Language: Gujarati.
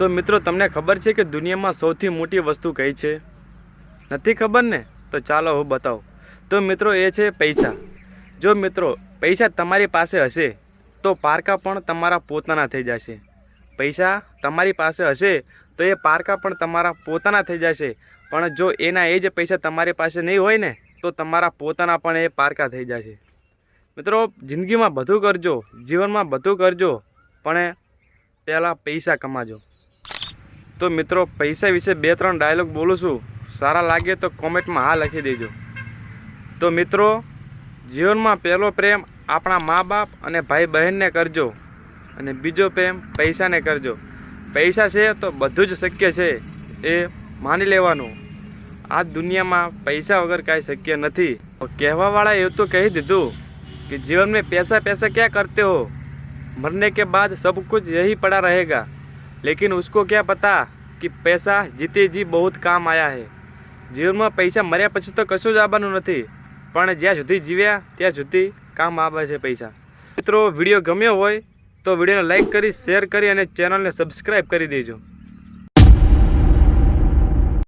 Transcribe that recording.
તો મિત્રો, તમને ખબર છે કે દુનિયામાં સૌથી મોટી વસ્તુ કઈ છે? નથી ખબર ને? તો ચાલો હું બતાવું. તો મિત્રો, એ છે પૈસા. જો મિત્રો, પૈસા તમારી પાસે હશે, તો પારકા પણ તમારા પોતાના થઈ જશે. પૈસા તમારી પાસે હશે, તો એ પારકા પણ તમારા પોતાના થઈ જશે. પણ જો એના એ જ પૈસા તમારી પાસે નહીં હોય ને, તો તમારા પોતાના પણ એ પારકા થઈ જશે. મિત્રો, જિંદગીમાં બધું કરજો, જીવનમાં બધું કરજો, પણ પહેલાં પૈસા કમાજો. તો મિત્રો પૈસા વિશે બે ત્રણ ડાયલોગ બોલું છું સારા લાગે તો કોમેન્ટમાં હા લખી દેજો તો મિત્રો જીવનમાં પહેલો પ્રેમ આપણા મા બાપ અને ભાઈ બહેનને કરજો અને બીજો પ્રેમ પૈસાને કરજો પૈસા છે તો બધું જ શક્ય છે એ માની લેવાનું આ દુનિયામાં પૈસા વગર કાંઈ શક્ય નથી કહેવાવાળા એવું તો કહી દીધું कि जीवन में पैसा पैसा क्या करते हो मरने के बाद सब कुछ यही पड़ा रहेगा लेकिन उसको क्या पता कि પૈસા જીતે જી બહુ કામ આયા હે જીવનમાં પૈસા મર્યા પછી તો કશું જ આવવાનું નથી પણ જ્યાં સુધી જીવ્યા ત્યાં સુધી કામ આવે છે પૈસા મિત્રો વિડીયો ગમ્યો હોય તો વિડીયોને લાઈક કરી શેર કરી અને ચેનલને સબસ્ક્રાઈબ કરી દેજો